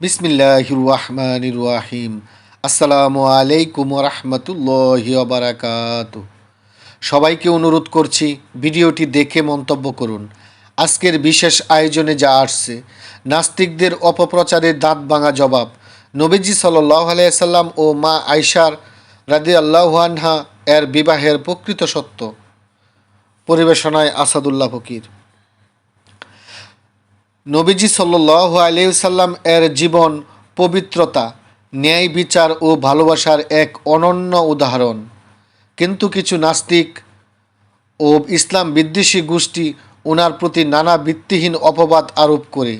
বিসমিল্লাহির রহমানির রাহিম আসসালামু আলাইকুম রহমতুল্লাহ বারাকাত সবাইকে অনুরোধ করছি ভিডিওটি দেখে মন্তব্য করুন। আজকের বিশেষ আয়োজনে যা আসছে, নাস্তিকদের অপপ্রচারের দাঁত ভাঙা জবাব। নবীজি সাল্লাহ আলাইসাল্লাম ও মা আয়সার রাদি আল্লাহানহা এর বিবাহের প্রকৃত সত্য। পরিবেশনায় আসাদুল্লাহ ফকির। নবীজি সাল্লাহ আলিয়াল্লাম এর জীবন পবিত্রতা, ন্যায় বিচার ও ভালোবাসার এক অনন্য উদাহরণ। কিন্তু কিছু নাস্তিক ও ইসলাম বিদ্বেষী গোষ্ঠী ওনার প্রতি নানা ভিত্তিহীন অপবাদ আরোপ করে,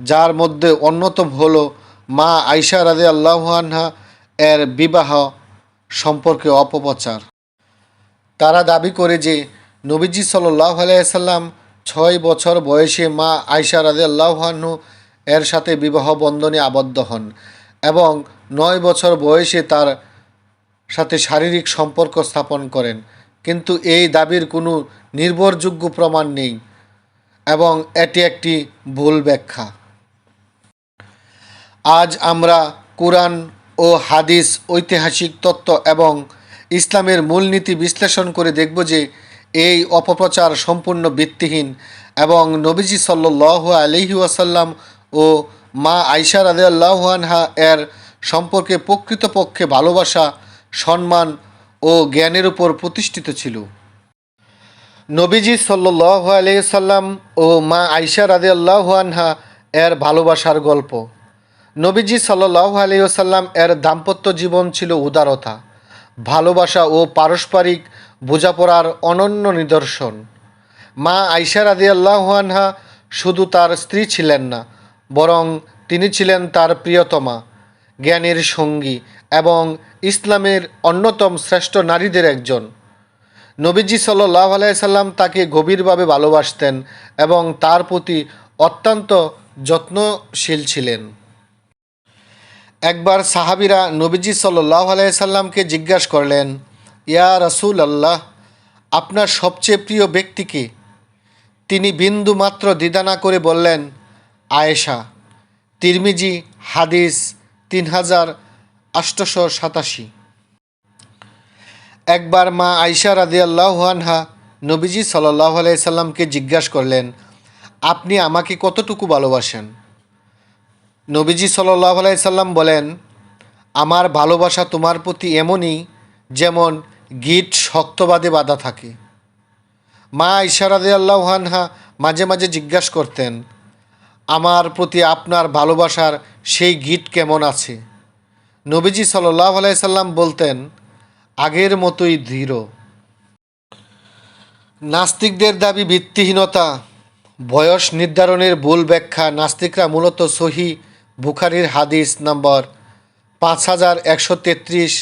যার মধ্যে অন্যতম হল মা আয়সা রাদে আল্লাহানহা এর বিবাহ সম্পর্কে অপপ্রচার। তারা দাবি করে যে নবীজি সাল্লাহ আলাইসাল্লাম ছয় বছর বয়সে মা আয়সা আল্লাহানহু এর সাথে বিবাহ বন্ধনে আবদ্ধ হন এবং নয় বছর বয়সে তার সাথে শারীরিক সম্পর্ক স্থাপন করেন। কিন্তু এই দাবির কোনো নির্ভরযোগ্য প্রমাণ নেই এবং এটি একটি ভুল ব্যাখ্যা। আজ আমরা কোরআন ও হাদিস ঐতিহাসিক তত্ত্ব এবং ইসলামের মূলনীতি বিশ্লেষণ করে দেখব যে এই অপপ্রচার সম্পূর্ণ ভিত্তিহীন এবং নবীজি সাল্লাহ আলহি ও মা আয়সা রাদে আল্লাহানহা এর সম্পর্কে প্রকৃতপক্ষে ভালোবাসা, সম্মান ও জ্ঞানের উপর প্রতিষ্ঠিত ছিল। নবীজি সাল্লাহ আলাইসাল্লাম ও মা আয়সা রাদে আল্লাহানহা এর ভালোবাসার গল্প। নবীজি সাল্লাহ আলাইসাল্লাম এর দাম্পত্য জীবন ছিল উদারতা, ভালোবাসা ও পারস্পরিক বোঝাপড়ার অনন্য নিদর্শন। মা আয়সা রাদি আল্লাহানহা শুধু তার স্ত্রী ছিলেন না, বরং তিনি ছিলেন তার প্রিয়তমা, জ্ঞানের সঙ্গী এবং ইসলামের অন্যতম শ্রেষ্ঠ নারীদের একজন। নবীজি সাল্লাহ আলাইসাল্লাম তাকে গভীরভাবে ভালোবাসতেন এবং তার প্রতি অত্যন্ত যত্নশীল ছিলেন। একবার সাহাবিরা নবীজি সাল্লাহ আলাইসাল্লামকে জিজ্ঞাসা করলেন ইয়া রসুল আল্লাহ আপনার সবচেয়ে প্রিয় ব্যক্তিকে। তিনি বিন্দু মাত্র দ্বিধা না করে বললেন, আয়েশা, তিরমিজি, হাদিস তিন হাজার আষ্টশো সাতাশি। একবার মা আয়সা রাদি আল্লাহানহা নবীজি সাল্লাহ আলাইসাল্লামকে জিজ্ঞাসা করলেন, আপনি আমাকে কতটুকু ভালোবাসেন? নবীজি সাল্লাহ আলাইসাল্লাম বলেন, আমার ভালোবাসা তোমার প্রতি এমনই যেমন গিট শক্তবাদে বাঁধা থাকে। মা ইশারাদে আল্লাহানহা মাঝে মাঝে জিজ্ঞাসা করতেন, আমার প্রতি আপনার ভালোবাসার সেই গিট কেমন আছে? নবীজি সাল্লাহ আলাইসাল্লাম বলতেন, আগের মতোই দৃঢ় নাস্তিকদের দাবি ভিত্তিহীনতা, বয়স নির্ধারণের ভুল ব্যাখ্যা, নাস্তিকরা মূলত সহি বুখারির হাদিস নম্বর পাঁচ হাজার একশো তেত্রিশ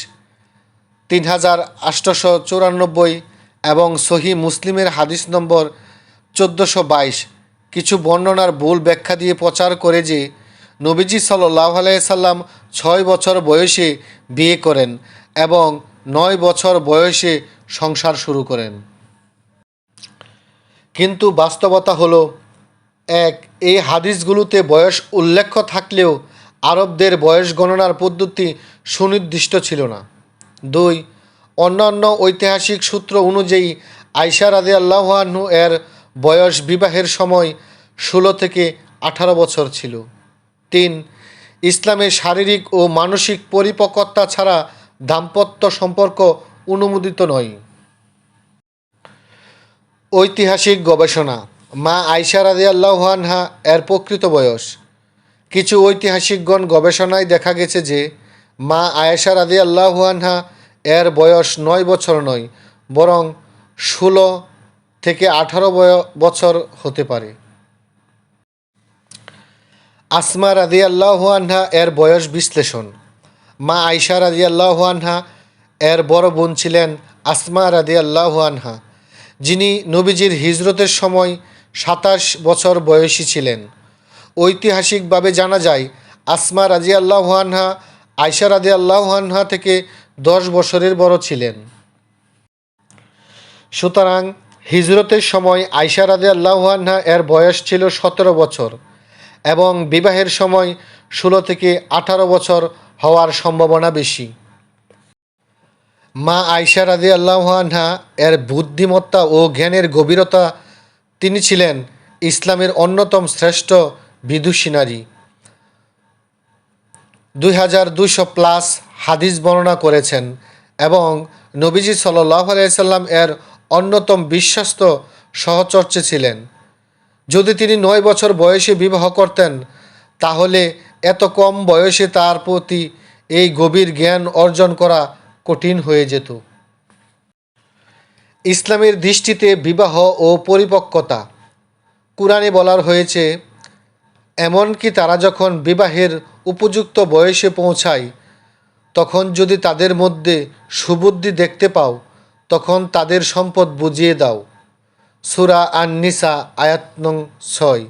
তিন হাজার আটশোশো চুরানব্বই এবং সহি মুসলিমের হাদিস নম্বর চোদ্দোশো বাইশ। কিছু বর্ণনার ভুল ব্যাখ্যা দিয়ে প্রচার করে যে নবীজি সাল্লাহ আলাইসাল্লাম ছয় বছর বয়সে বিয়ে করেন এবং নয় বছর বয়সে সংসার শুরু করেন। কিন্তু বাস্তবতা হলো, এক, এই হাদিসগুলোতে বয়স উল্লেখ্য থাকলেও আরবদের বয়স গণনার পদ্ধতি সুনির্দিষ্ট ছিল না। দুই, অন্যান্য ঐতিহাসিক সূত্র অনুযায়ী আয়সা রাদে আল্লাহানহু এর বয়স বিবাহের সময় ষোলো থেকে আঠারো বছর ছিল। তিন ইসলামের শারীরিক ও মানসিক পরিপক্কতা ছাড়া দাম্পত্য সম্পর্ক অনুমোদিত নয়। ঐতিহাসিক গবেষণা, মা আয়সা রাদে আল্লাহানহা এর প্রকৃত বয়স। কিছু ঐতিহাসিকগণ গবেষণায় দেখা গেছে যে, মা আয়েশা রাদি আল্লাহানহা এর বয়স নয় বছর নয়, বরং ষোলো থেকে আঠারো বছর হতে পারে। আসমা রাদি আল্লাহানহা এর বয়স বিশ্লেষণ। মা আয়সা রাদি আল্লাহানহা এর বড় বোন ছিলেন আসমা রাদি আল্লাহানহা যিনি নবীজির হিজরতের সময় সাতাশ বছর বয়সী ছিলেন। ঐতিহাসিকভাবে জানা যায়, আসমা রাজি আল্লাহানহা আয়সা রাজি আল্লাহানহা থেকে দশ বছরের বড় ছিলেন। সুতরাং হিজরতের সময় আয়সা রাজি আল্লাহানহা এর বয়স ছিল সতেরো বছর এবং বিবাহের সময় ষোলো থেকে আঠারো বছর হওয়ার সম্ভাবনা বেশি। মা আয়সা রাদি আল্লাহানহা এর বুদ্ধিমত্তা ও জ্ঞানের গভীরতা, তিনি ছিলেন ইসলামের অন্যতম শ্রেষ্ঠ বিদুষী নারী। দুই হাজার দুইশো প্লাস হাদিস বর্ণনা করেছেন এবং নবীজি সাল্লাহ আলাইসাল্লাম এর অন্যতম বিশ্বস্ত সহচর্চে ছিলেন। যদি তিনি নয় বছর বয়সে বিবাহ করতেন, তাহলে এত কম বয়সে তার প্রতি এই গভীর জ্ঞান অর্জন করা কঠিন হয়ে যেত। ইসলামের দৃষ্টিতে বিবাহ ও পরিপক্কতা। কোরআনে বলার হয়েছে, এমনকি তারা যখন বিবাহের উপযুক্ত বয়সে পৌঁছায় তখন যদি তাদের মধ্যে সুবুদ্ধি দেখতে পাও, তখন তাদের সম্পদ বুঝিয়ে দাও। সুরা আন নিসা আয়াত নং ছয়।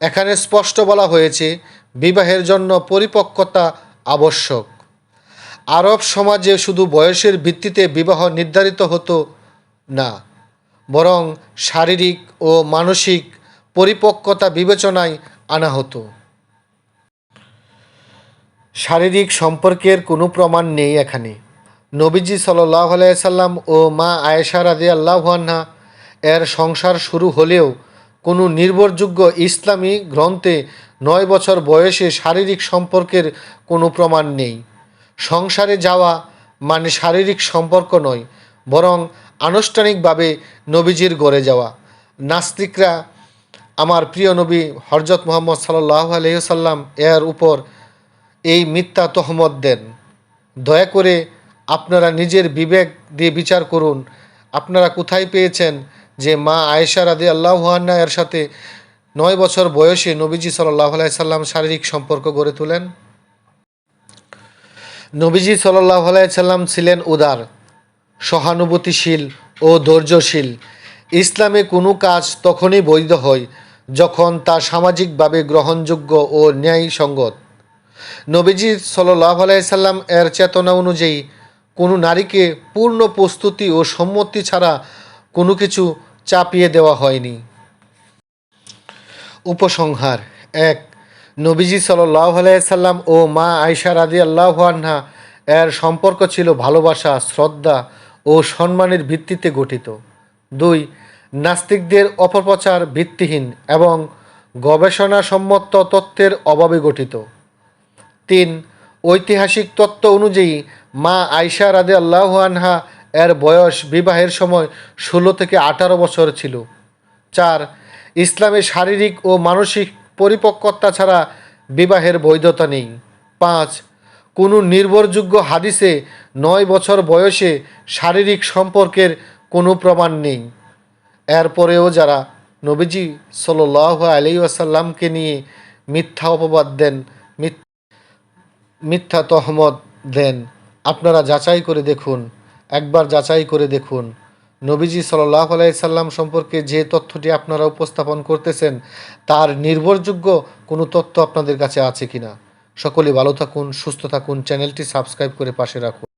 এখানে স্পষ্ট বলা হয়েছে, বিবাহের জন্য পরিপক্কতা আবশ্যক। আরব সমাজে শুধু বয়সের ভিত্তিতে বিবাহ নির্ধারিত হতো না, বরং শারীরিক ও মানসিক পরিপক্কতা বিবেচনায় আনা হতো। শারীরিক সম্পর্কের কোনো প্রমাণ নেই এখানে। নবীজি সাল্লাহ সাল্লাম ও মা আয়েশা রাজি আল্লাহান্না এর সংসার শুরু হলেও কোনো নির্ভরযোগ্য ইসলামী গ্রন্থে নয় বছর বয়সে শারীরিক সম্পর্কের কোনো প্রমাণ নেই। সংসারে যাওয়া মানে শারীরিক সম্পর্ক নয়, বরং আনুষ্ঠানিকভাবে নবীজির গড়ে যাওয়া। নাস্তিকরা, আমার প্রিয় নবী হরজত মোহাম্মদ সাল্লাহ আলহিসাল্লাম এর উপর এই মিথ্যা তহমত দেন। দয়া করে আপনারা নিজের বিবেক দিয়ে বিচার করুন। আপনারা কোথায় পেয়েছেন যে মা আয়েশা রাদি আল্লাহান্না এর সাথে নয় বছর বয়সে নবীজি সাল্লাহ সাল্লাম শারীরিক সম্পর্ক গড়ে তোলেন? নবীজি সাল্লাহ সাল্লাম ছিলেন উদার, সহানুভূতিশীল ও ধৈর্যশীল। ইসলামে কোনো কাজ তখনই বৈধ হয় যখন তা সামাজিকভাবে গ্রহণযোগ্য ও ন্যায়সঙ্গত। নবীজি সাল্লাহ আলাইসাল্লাম এর চেতনা অনুযায়ী কোনো নারীকে পূর্ণ প্রস্তুতি ও সম্মতি ছাড়া কোনো কিছু চাপিয়ে দেওয়া হয়নি। উপসংহার, এক, নবীজি সাল্লাহ আলাইসাল্লাম ও মা আয়সা রাজি আল্লাহান্হা এর সম্পর্ক ছিল ভালোবাসা, শ্রদ্ধা ও সম্মানের ভিত্তিতে গঠিত। দুই, নাস্তিকদের অপপ্রচার ভিত্তিহীন এবং গবেষণাসম্মত তত্ত্বের অভাবে গঠিত। তিন, ঐতিহাসিক তত্ত্ব অনুযায়ী মা আয়সা রাদে আল্লাহ আনহা এর বয়স বিবাহের সময় ষোলো থেকে আঠারো বছর ছিল। চার, ইসলামে শারীরিক ও মানসিক পরিপক্কতা ছাড়া বিবাহের বৈধতা নেই। পাঁচ, কোনো নির্ভরযোগ্য হাদিসে নয় বছর বয়সে শারীরিক সম্পর্কের কোনো প্রমাণ নেই। এরপরেও যারা নবীজি সাল্লাহ আলি আসাল্লামকে নিয়ে মিথ্যা অপবাদ দেন, মিথ্যা তহমত দেন। আপনারা যাচাই করে দেখুন, একবার যাচাই করে দেখুন। নবীজি সাল্লাহ আলাইসাল্লাম সম্পর্কে যে তথ্যটি আপনারা উপস্থাপন করতেছেন, তার নির্ভরযোগ্য কোনো তথ্য আপনাদের কাছে আছে কিনা। সকলে ভালো থাকুন, সুস্থ থাকুন, চ্যানেলটি সাবস্ক্রাইব করে পাশে রাখুন।